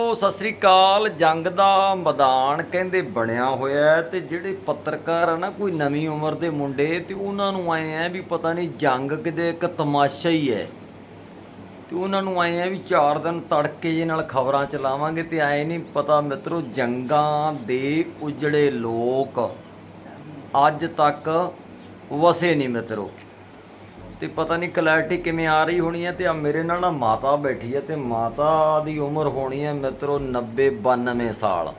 ਉਹ ਸਤਿ ਸ੍ਰੀ ਅਕਾਲ। ਜੰਗ ਦਾ ਮੈਦਾਨ ਕਹਿੰਦੇ ਬਣਿਆ ਹੋਇਆ ਹੈ ਤੇ ਜਿਹੜੇ ਪੱਤਰਕਾਰ ਆ ਨਾ, ਕੋਈ ਨਵੀਂ ਉਮਰ ਦੇ ਮੁੰਡੇ ਤੇ ਉਹਨਾਂ ਨੂੰ ਆਏ ਆ ਵੀ ਪਤਾ ਨਹੀਂ ਜੰਗ ਕਿਤੇ ਇੱਕ ਤਮਾਸ਼ਾ ਹੀ ਹੈ। ਤੇ ਉਹਨਾਂ ਨੂੰ ਆਏ ਆ ਵੀ 4 ਦਿਨ ਤੜਕੇ ਜੇ ਨਾਲ ਖਬਰਾਂ ਚਲਾਵਾਂਗੇ ਤੇ ਆਏ ਨਹੀਂ ਪਤਾ ਮਿੱਤਰੋ, ਜੰਗਾਂ ਦੇ ਉਜੜੇ ਲੋਕ ਅੱਜ ਤੱਕ ਵਸੇ ਨਹੀਂ ਮਿੱਤਰੋ। ਤੇ ਪਤਾ ਨਹੀਂ ਕਲੈਰਿਟੀ ਕਿਵੇਂ ਆ ਰਹੀ ਹੋਣੀ ਹੈ ਤੇ ਆ ਮੇਰੇ ਨਾਲ ਨਾ ਮਾਤਾ ਬੈਠੀ ਹੈ ਤੇ ਮਾਤਾ ਦੀ ਉਮਰ ਹੋਣੀ ਹੈ ਮਿੱਤਰੋ 90 92 ਸਾਲ।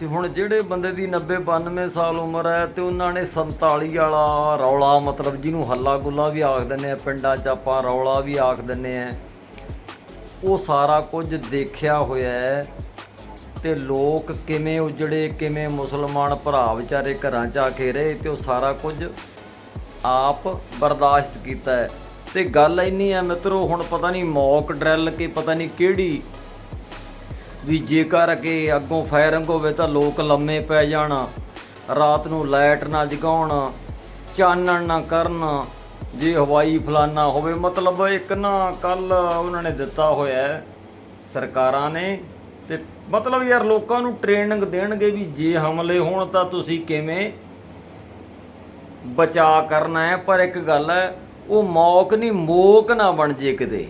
ਤੇ ਹੁਣ ਜਿਹੜੇ ਬੰਦੇ ਦੀ 90 92 ਸਾਲ ਉਮਰ ਹੈ ਤੇ ਉਹਨਾਂ ਨੇ 47 ਵਾਲਾ ਰੌਲਾ, ਮਤਲਬ ਜਿਹਨੂੰ ਹੱਲਾ ਗੁੱਲਾ ਵੀ ਆਖ ਦਿੰਦੇ ਆ, ਪਿੰਡਾਂ 'ਚ ਆਪਾਂ ਰੌਲਾ ਵੀ ਆਖ ਦਿੰਦੇ ਆ, ਉਹ ਸਾਰਾ ਕੁਝ ਦੇਖਿਆ ਹੋਇਆ ਹੈ ਤੇ ਲੋਕ ਕਿਵੇਂ ਉਜੜੇ, ਕਿਵੇਂ ਮੁਸਲਮਾਨ ਭਰਾ ਵਿਚਾਰੇ ਘਰਾਂ 'ਚ ਆ ਕੇ ਰਹੇ ਤੇ ਉਹ ਸਾਰਾ ਕੁਝ ਆਪ ਬਰਦਾਸ਼ਤ ਕੀਤਾ ਹੈ। ਤੇ ਗੱਲ ਇੰਨੀ ਹੈ ਮਿੱਤਰੋ, ਹੁਣ ਪਤਾ ਨਹੀਂ ਮੌਕ ਡਰਿਲ ਕੇ ਪਤਾ ਨਹੀਂ ਕਿਹੜੀ ਵੀ ਜੇਕਰ ਕਿ ਅੱਗੋਂ ਫਾਇਰਿੰਗ ਹੋਵੇ ਤਾਂ ਲੋਕ ਲੰਮੇ ਪੈ ਜਾਣ, ਰਾਤ ਨੂੰ ਲਾਈਟ ਨਾ ਜਗਾਉਣ, ਚਾਨਣ ਨਾ ਕਰਨ, ਜੇ ਹਵਾਈ ਫਲਾਨਾ ਹੋਵੇ, ਮਤਲਬ ਇੱਕ ਨਾ ਕੱਲ ਉਹਨਾਂ ਨੇ ਦਿੱਤਾ ਹੋਇਆ ਸਰਕਾਰਾਂ ਨੇ। ਤੇ ਮਤਲਬ ਯਾਰ ਲੋਕਾਂ ਨੂੰ ਟ੍ਰੇਨਿੰਗ ਦੇਣਗੇ ਵੀ ਜੇ ਹਮਲੇ ਹੋਣ ਤਾਂ ਤੁਸੀਂ ਕਿਵੇਂ ਬਚਾ ਕਰਨਾ ਹੈ ਪਰ ਇੱਕ ਗੱਲ ਹੈ ਉਹ ਮੌਕ ਨਹੀਂ ਮੋਕ ਨਾ ਬਣ ਜੇ ਕਿਤੇ।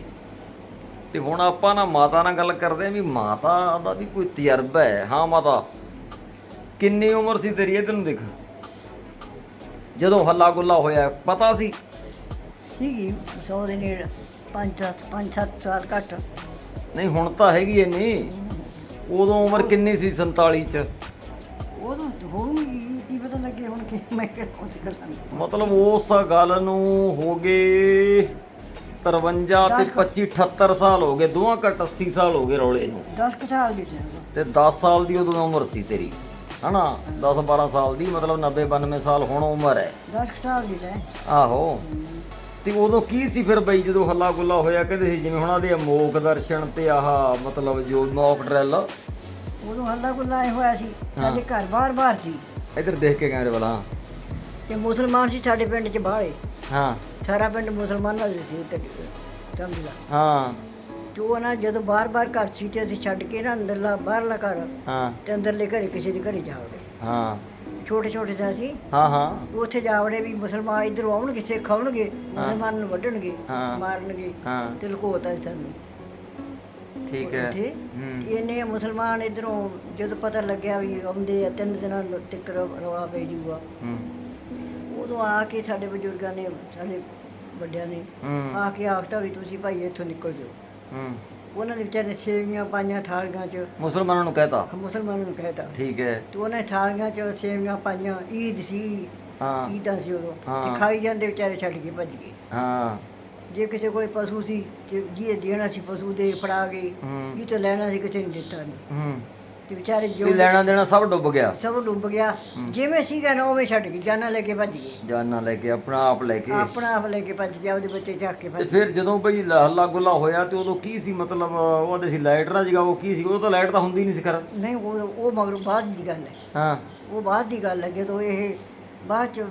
ਤੇ ਹੁਣ ਆਪਾਂ ਨਾ ਮਾਤਾ ਨਾਲ ਗੱਲ ਕਰਦੇ ਆਂ ਵੀ ਮਾਤਾ ਦਾ ਵੀ ਕੋਈ ਤਜਰਬਾ ਹੈ। ਹਾਂ ਮਾਤਾ ਕਿੰਨੀ ਉਮਰ ਸੀ ਤੇਰੀ ਇਧਰ ਨੂੰ ਦੇਖ? ਜਦੋਂ ਹੱਲਾ ਗੁੱਲਾ ਹੋਇਆ ਪਤਾ ਸੀ? ਸੀਗੀ 100 ਦੇ ਨੇੜੇ 5 ਪੰਜ 7 ਸਾਲ ਘੱਟ। ਨਹੀਂ ਹੁਣ ਤਾਂ ਹੈਗੀ ਐ ਨਹੀਂ ਉਦੋਂ ਉਮਰ ਕਿੰਨੀ ਸੀ 47 ਚ? ਲੱਗੇ ਮੈਂ ਕੁਝ ਮਤਲਬ ਉਸ ਗੱਲ ਨੂੰ ਹੋ ਗਏ 53 ਤੇ 25 78 ਸਾਲ ਹੋ ਗਏ ਦੋਵਾਂ ਘੱਟ 80 ਸਾਲ ਹੋ ਗਏ ਰੌਲੇ ਨੂੰ। 10 ਕੁ ਸਾਲ ਦੀ ਸੀ। ਤੇ 10 ਸਾਲ ਦੀ ਉਦੋਂ ਉਮਰ ਸੀ ਤੇਰੀ ਹਨਾ? 10 12 ਸਾਲ ਦੀ ਮਤਲਬ 90 92 ਸਾਲ ਹੁਣ ਉਮਰ ਹੈ। 10 ਕੁ ਸਾਲ ਦੀ ਆਹੋ। ਤੇ ਉਦੋਂ ਕੀ ਸੀ ਫਿਰ ਬਈ ਜਦੋਂ ਹੱਲਾ ਗੁੱਲਾ ਹੋਇਆ ਕਹਿੰਦੇ ਸੀ ਜਿਵੇਂ ਹੁਣ ਆਦੇ ਮੋਕ ਦਰਸ਼ਨ ਤੇ ਆਹ ਮਤਲਬ ਜੋ ਮੌਕ ਡਰੈਲ ਉਦੋਂ ਹੱਲਾ ਗੁੱਲਾ ਹੋਇਆ ਸੀ ਸਾਡੇ ਘਰ ਬਾਹਰ-ਬਾਹਰ ਸੀ। ਇੱਧਰ ਦੇਖ ਕੇ ਕੈਮਰੇ ਵਾਲਾ ਤੇ ਮੁਸਲਮਾਨ ਸੀ ਸਾਡੇ ਪਿੰਡ 'ਚ ਬਾਹਲੇ। ਹਾਂ। ਸਾਰਾ ਪਿੰਡ ਮੁਸਲਮਾਨਾਂ ਦੇ ਸੀ ਤੇ ਸਮਝਦਾ ਹਾਂ। ਤੇ ਉਹ ਨਾ ਜਦੋਂ ਬਾਹਰ-ਬਾਹਰ ਘਰ ਸੀ ਤੇ ਛੱਡ ਕੇ ਨਾ ਅੰਦਰਲਾ ਬਾਹਰਲਾ ਘਰ ਹਾਂ। ਤੇ ਅੰਦਰਲੇ ਘਰੇ ਕਿਸੇ ਦੇ ਘਰੇ ਜਾਵੜੇ ਹਾਂ। ਛੋਟੇ ਛੋਟੇ ਜਿਹਾ ਸੀ। ਹਾਂ ਹਾਂ। ਉੱਥੇ ਜਾਵੜੇ ਵੀ ਮੁਸਲਮਾਨ ਇਧਰੋਂ ਆਉਣਗੇ ਸਿੱਖ ਆਉਣਗੇ ਮੁਸਲਮਾਨ ਨੂੰ ਵੱਢਣਗੇ ਹਾਂ। ਮਾਰਨਗੇ ਹਾਂ। ਤੇ ਲੁਕੋਤਾ ਸੀ ਸਾਨੂੰ। ਠੀਕ ਹੈ। ਹੂੰ। ਇਹਨੇ ਮੁਸਲਮਾਨ ਇਧਰੋਂ ਜਦੋਂ ਪਤਾ ਲੱਗਿਆ ਵੀ ਆਉਂਦੇ ਆ ਤਿੰਨ ਦਿਨਾਂ ਤੱਕ ਰੌਲਾ ਪੈ ਜੂਗਾ ਹੂੰ। ਉਦੋਂ ਆ ਕੇ ਸਾਡੇ ਬਜ਼ੁਰਗਾਂ ਨੇ ਸਾਡੇ ਵੱਡਿਆਂ ਨੇ ਹੂੰ। ਆ ਕੇ ਆਖਤਾ ਵੀ ਤੁਸੀਂ ਭਾਈ ਇੱਥੋਂ ਨਿਕਲ ਜਾਓ। ਹੂੰ। ਉਹਨਾਂ ਦੇ ਵਿਚਾਰੇ ਸੇਵੀਆਂ ਪਾਈਆਂ ਥਾਲੀਆਂ 'ਚ ਮੁਸਲਮਾਨਾਂ ਨੂੰ ਕਹਤਾ? ਮੁਸਲਮਾਨਾਂ ਨੂੰ ਕਹਿਤਾ। ਠੀਕ ਹੈ। ਤੇ ਉਹਨੇ ਥਾਲੀਆਂ 'ਚ ਸੇਵੀਆਂ ਪਾਈਆਂ ਈਦ ਸੀ ਹਾਂ। ਈਦਾਂ ਸੀ ਉਦੋਂ। ਹਾਂ। ਤੇ ਖਾਈ ਜਾਂਦੇ ਵਿਚਾਰੇ ਛੱਡ ਕੇ ਭੱਜ ਗਏ। ਹਾਂ। ਜੇ ਕਿਸੇ ਕੋਲ ਪਸ਼ੂ ਸੀ ਤੇ ਜਿਹੇ ਦੇਣਾ ਸੀ ਪਸ਼ੂ ਦੇ ਫੜਾ ਗਏ ਹੂੰ। ਤੋਂ ਲੈਣਾ ਸੀ ਕਿਸੇ ਨੇ ਦਿੱਤਾ ਨਹੀਂ। ਹੂੰ। ਤੇ ਵਿਚਾਰੇ ਜੋ ਲੈਣਾ ਦੇਣਾ ਸਭ ਡੁੱਬ ਗਿਆ। ਸਭ ਡੁੱਬ ਗਿਆ। ਜਿਵੇਂ ਸੀਗਾ ਨਾ ਉਵੇਂ ਛੱਡ ਕੇ ਜਾਨਾਂ ਲੈ ਕੇ ਭੱਜ ਗਏ ਜਾਨਾਂ ਲੈ ਕੇ ਆਪਣਾ ਆਪ ਲੈ ਕੇ। ਆਪਣਾ ਆਪ ਲੈ ਕੇ ਭੱਜ ਗਿਆ ਉਹਦੇ ਬੱਚੇ ਚੱਕ ਕੇ ਤੇ ਭੱਜ ਫਿਰ ਜਦੋਂ ਬਈ ਲ- ਹੱਲਾ ਗੁੱਲਾ ਹੋਇਆ ਤੇ ਉਦੋਂ ਕੀ ਸੀ? ਮਤਲਬ ਉਹਦੇ ਸੀ ਲਾਈਟ ਨਾ ਜਗਾਓ ਕੀ ਸੀ? ਉਦੋਂ ਤਾਂ ਲਾਈਟ ਤਾਂ ਹੁੰਦੀ ਨਹੀਂ ਸੀ ਕਰ ਨਹੀਂ ਉਹ ਉਹ ਮਗਰ ਬਾਅਦ ਦੀ ਗੱਲ ਹੈ। ਹਾਂ। ਉਹ ਬਾਅਦ ਦੀ ਗੱਲ ਹੈ ਜਦੋਂ ਇਹ ਬਾਅਦ ਚ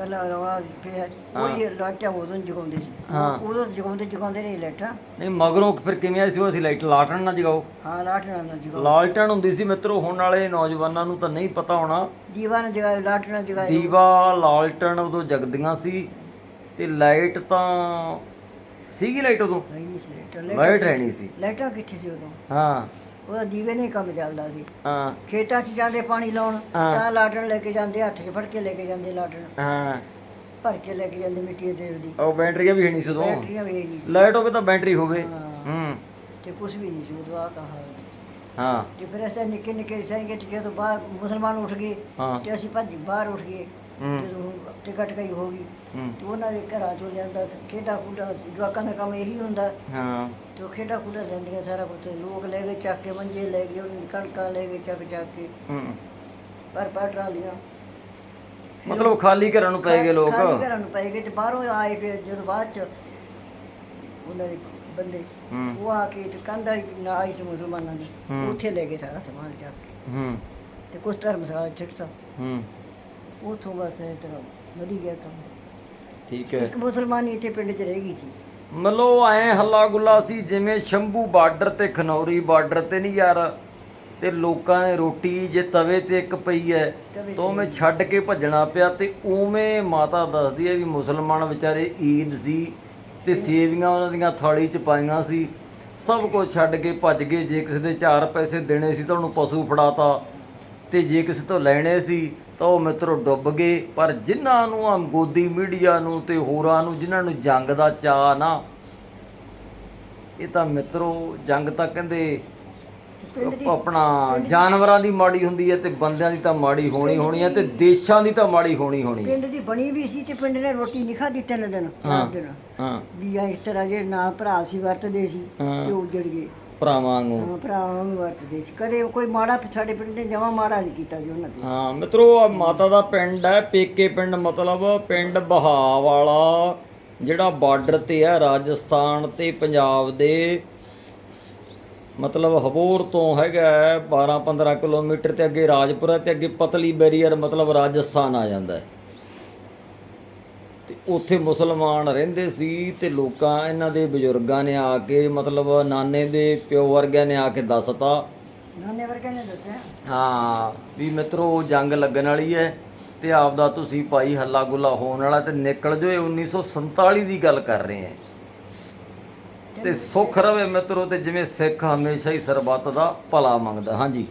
ਗੱਲ ਰੌਲਾ ਪਿਆ ਉਹੀ ਲਾਟਾਂ ਉਦੋਂ ਜਗਾਉਂਦੇ ਸੀ। ਹਾਂ। ਉਦੋਂ ਜਗਾਉਂਦੇ ਜਗਾਉਂਦੇ ਨਹੀਂ ਲਾਟਾਂ। ਨਹੀਂ ਮਗਰੋਂ ਫਿਰ ਕਿਵੇਂ ਆਈ ਸੀ ਉਹ ਅਸੀਂ ਲਾਈਟ ਲਾਟਣ ਨਾ ਜਗਾਓ। ਹਾਂ ਲਾਟਾਂ ਨਾਲ ਜਗਾਓ। ਲਾਲਟਣ ਹੁੰਦੀ ਸੀ ਮਿੱਤਰੋ ਹੁਣ ਵਾਲੇ ਨੌਜਵਾਨਾਂ ਨੂੰ ਤਾਂ ਨਹੀਂ ਪਤਾ ਹੋਣਾ। ਦੀਵਾ ਨਾਲ ਜਗਾਏ ਲਾਟਾਂ ਨਾਲ ਜਗਾਏ ਦੀਵਾ ਲਾਲਟਣ ਉਦੋਂ ਜਗਦੀਆਂ ਸੀ ਤੇ ਲਾਈਟ ਤਾਂ ਸੀਗੀ ਲਾਈਟ ਉਦੋਂ? ਨਹੀਂ ਸੀ ਲਾਈਟਾਂ। ਲਾਈਟ ਰਹਿਣੀ ਸੀ। ਲਾਈਟਾਂ ਕਿੱਥੇ ਸੀ ਉਦੋਂ? ਹਾਂ। ਉਹਦਾ ਦੀਵੇ ਨਹੀਂ ਕੰਮ ਚੱਲਦਾ ਸੀ। ਹਾਂ। ਖੇਤਾਂ 'ਚ ਜਾਂਦੇ ਪਾਣੀ ਲਾਉਣ ਹਾਂ। ਤਾਂ ਲਾਟਣ ਲੈ ਕੇ ਜਾਂਦੇ ਹੱਥ 'ਚ ਫੜ ਕੇ ਲੈ ਕੇ ਜਾਂਦੇ ਲਾਟਣ। ਹਾਂ। ਭਰ ਕੇ ਲੈ ਕੇ ਜਾਂਦੇ ਮਿੱਟੀ ਦੇ ਤੇਲ ਦੀ। ਉਹ ਬੈਟਰੀਆਂ ਵੀ ਹੈ ਨਹੀਂ ਸੀ ਉਦੋਂ। ਬੈਟਰੀਆਂ ਵੇਚ ਨਹੀਂ। ਲਾਈਟ ਹੋਵੇ ਤਾਂ ਬੈਟਰੀ ਹੋਵੇ। ਹਾਂ। ਹੂੰ। ਤੇ ਕੁਝ ਵੀ ਨਹੀਂ ਸੀ ਉਦੋਂ ਆ ਕਹਾ ਹਾਂ। ਤੇ ਫਿਰ ਅਸੀਂ ਨਿੱਕੇ ਨਿੱਕੇ ਸਾਂਗੇ ਤੇ ਜਦੋਂ ਬਾਹਰ ਮੁਸਲਮਾਨ ਉੱਠ ਗਏ। ਹਾਂ। ਤੇ ਅਸੀਂ ਭੱਜ ਬਾਹਰ ਉੱਠ ਗਏ। ਜਦੋਂ ਟਿਕਟ ਕਈ ਹੋ ਗਈ ਹੂੰ। ਤੇ ਉਹਨਾਂ ਦੇ ਘਰਾਂ ਤੋਂ ਜਾਂਦਾ ਸੀ, ਖੇਡਾਂ ਖੂਡਾਂ ਜਵਾਕਾਂ ਦਾ ਕੰਮ ਇਹੀ ਹੁੰਦਾ। ਹਾਂ। ਤੇ ਉਹ ਖੇਡਾਂ ਖੂਡਾਂ ਸਾਰਾ ਕੁਝ ਲੋਕ ਲੈ ਗਏ ਚੱਕ ਕੇ ਮੰਜੇ ਲੈ ਗਏ ਉਹਨਾਂ ਦੀ ਕਣਕਾਂ ਲੈ ਗਏ ਚੱਕ ਚੱਕ ਕੇ। ਹੂੰ। ਪਰ ਪਰ ਟਰਾਲੀਆਂ। ਮਤਲਬ ਖਾਲੀ ਘਰਾਂ ਨੂੰ ਪੈ ਗਏ ਲੋਕ। ਖਾਲੀ ਘਰਾਂ ਨੂੰ ਪੈ ਗਏ ਤੇ ਬਾਹਰੋਂ ਆਏ ਫਿਰ ਜਦੋਂ ਬਾਅਦ ਚ ਉਹਨਾਂ ਦੇ ਬੰਦੇ ਹੂੰ। ਉਹ ਆ ਕੇ ਤੇ ਕੰਧ ਨਾਲ ਹੀ ਸੀ ਮੁਸਲਮਾਨਾਂ ਦੀ ਹੂੰ। ਉੱਥੇ ਲੈ ਗਏ ਸਾਰਾ ਸਮਾਨ ਚੱਕ ਕੇ। ਹੂੰ। ਤੇ ਕੁਛ ਧਰਮਸ਼ਾਲਾ ਛਿੜਤਾ। ਹੂੰ। ਉੱਥੋਂ ਬਸ ਇਸ ਤਰ੍ਹਾਂ ਵਧੀ ਗਿਆ ਕੰਮ। ਠੀਕ ਹੈ। ਇੱਕ ਮੁਸਲਮਾਨੀ ਇੱਥੇ ਪਿੰਡ 'ਚ ਰਹਿ ਗਈ ਸੀ। ਮਤਲਬ ਐ ਹੱਲਾ ਗੁੱਲਾ ਸੀ ਜਿਵੇਂ ਸ਼ੰਭੂ ਬਾਰਡਰ ਤੇ ਖਨੌਰੀ ਬਾਰਡਰ ਤੇ ਨਹੀਂ ਯਾਰ। ਤੇ ਲੋਕਾਂ ਨੇ ਰੋਟੀ ਜੇ ਤਵੇ ਤੇ ਇੱਕ ਪਈ ਐ ਤਵੇ ਤਾਂ ਮੈਂ ਛੱਡ ਕੇ ਭੱਜਣਾ ਪਿਆ ਤੇ ਉਵੇਂ ਮਾਤਾ ਦੱਸਦੀ ਐ ਵੀ ਮੁਸਲਮਾਨ ਵਿਚਾਰੇ ਈਦ ਸੀ ਤੇ ਸੇਵੀਆਂ ਉਹਨਾਂ ਦੀਆਂ ਥਾਲੀ 'ਚ ਪਾਈਆਂ ਸੀ। ਸਭ ਕੁਝ ਛੱਡ ਕੇ ਭੱਜ ਗਏ ਜੇ ਕਿਸੇ ਦੇ 4 ਪੈਸੇ ਦੇਣੇ ਸੀ ਤਾਂ ਉਹਨੂੰ ਪਸ਼ੂ ਫੜਾਤਾ। ਤੇ ਜੇ ਕਿਸੇ ਤੋਂ ਲੈਣੇ ਸੀ ਤਾਂ ਉਹ ਮਿੱਤਰੋ ਡੁੱਬ ਗਏ। ਪਰ ਜਿਨ੍ਹਾਂ ਨੂੰ ਆ ਗੋਦੀ ਮੀਡੀਆ ਨੂੰ ਤੇ ਹੋਰਾਂ ਨੂੰ ਜਿਨ੍ਹਾਂ ਨੂੰ ਜੰਗ ਦਾ ਚਾਅ ਨਾ ਇਹ ਤਾਂ ਮਿੱਤਰੋ ਜੰਗ ਤਾਂ ਕਹਿੰਦੇ ਆਪਣਾ ਜਾਨਵਰਾਂ ਦੀ ਮਾੜੀ ਹੁੰਦੀ ਹੈ ਤੇ ਬੰਦਿਆਂ ਦੀ ਤਾਂ ਮਾੜੀ ਹੋਣੀ ਹੋਣੀ ਹੈ ਤੇ ਦੇਸ਼ਾਂ ਦੀ ਤਾਂ ਮਾੜੀ ਹੋਣੀ ਹੋਣੀ ਹੈ। ਪਿੰਡ ਦੀ ਬਣੀ ਵੀ ਸੀ ਤੇ ਪਿੰਡ ਨੇ ਰੋਟੀ ਨਹੀਂ ਖਾਧੀ ਤਿੰਨ ਦਿਨ ਚਾਰ ਦਿਨ। ਹਾਂ। ਵੀ ਆ ਇਸ ਤਰ੍ਹਾਂ ਜੇ ਨਾਲ ਭਰਾ ਸੀ ਵਰਤਦੇ ਸੀ ਹਾਂ। ਤੇ ਉੱਜੜ ਗਏ। ਭਰਾਵਾਂ ਵਾਂਗੂ। ਹਾਂ, ਭਰਾਵਾਂ ਨੂੰ ਵਰਤਦੇ ਸੀ। ਕਦੇ ਕੋਈ ਮਾੜਾ ਸਾਡੇ ਪਿੰਡ ਨੇ ਜਮਾ ਮਾੜਾ ਨਹੀਂ ਕੀਤਾ ਜੀ ਉਹਨਾਂ ਤੇ। ਹਾਂ ਮਿੱਤਰੋ ਆ ਮਾਤਾ ਦਾ ਪਿੰਡ ਹੈ ਪੇਕੇ ਪਿੰਡ ਮਤਲਬ ਪਿੰਡ ਬਹਾ ਵਾਲਾ ਜਿਹੜਾ ਬਾਰਡਰ ਤੇ ਹੈ ਰਾਜਸਥਾਨ ਤੇ ਪੰਜਾਬ ਦੇ। ਮਤਲਬ ਹਬੋਰ ਤੋਂ ਹੈਗਾ 12 15 ਕਿਲੋਮੀਟਰ ਤੇ ਅੱਗੇ ਰਾਜਪੁਰਾ ਤੇ ਅੱਗੇ ਪਤਲੀ ਬੈਰੀਅਰ ਮਤਲਬ ਰਾਜਸਥਾਨ ਆ ਜਾਂਦਾ ਹੈ। ਉੱਥੇ ਮੁਸਲਮਾਨ ਰਹਿੰਦੇ ਸੀ ਤੇ ਲੋਕਾਂ ਇਹਨਾਂ ਦੇ ਬਜ਼ੁਰਗਾਂ ਨੇ ਆ ਕੇ ਮਤਲਬ ਨਾਨੇ ਦੇ ਪਿਓ ਵਰਗਿਆਂ ਨੇ ਆ ਕੇ ਦੱਸਤਾ। ਨਾਨੇ ਵਰਗੇ ਨੇ ਦੱਸਿਆ? ਹਾਂ ਵੀ ਮਿੱਤਰੋ ਜੰਗ ਲੱਗਣ ਵਾਲੀ ਹੈ ਤੇ ਆਪਦਾ ਤੁਸੀਂ ਭਾਈ ਹੱਲਾ ਗੁੱਲਾ ਹੋਣ ਵਾਲਾ ਤੇ ਨਿਕਲ ਜੋ ਇਹ 1947 ਦੀ ਗੱਲ ਕਰ ਰਹੇ ਹੈ। ਤੇ ਸੁੱਖ ਰਵੇ ਮਿੱਤਰੋ ਤੇ ਜਿਵੇਂ ਸਿੱਖ ਹਮੇਸ਼ਾ ਹੀ ਸਰਬੱਤ ਦਾ ਭਲਾ ਮੰਗਦਾ ਹਾਂਜੀ।